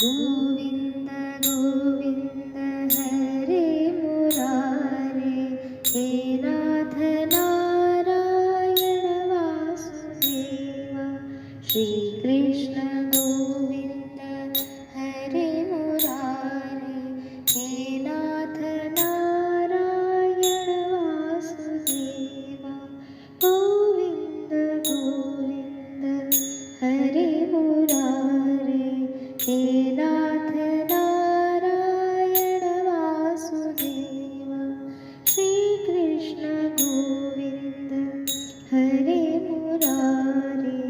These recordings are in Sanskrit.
गोविन्द गोविन्द हरे मुरारे हे नाथ नारायण वासुदेवा श्रीकृष्ण नाथ नारायण वासुदेवा श्रीकृष्ण गोविन्द हरे मुरारे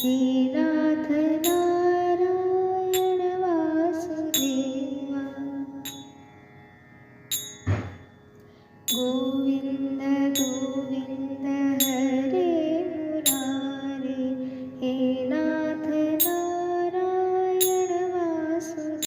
हे नाथ नारायण वासुदेवा गोविन्द गोविन्द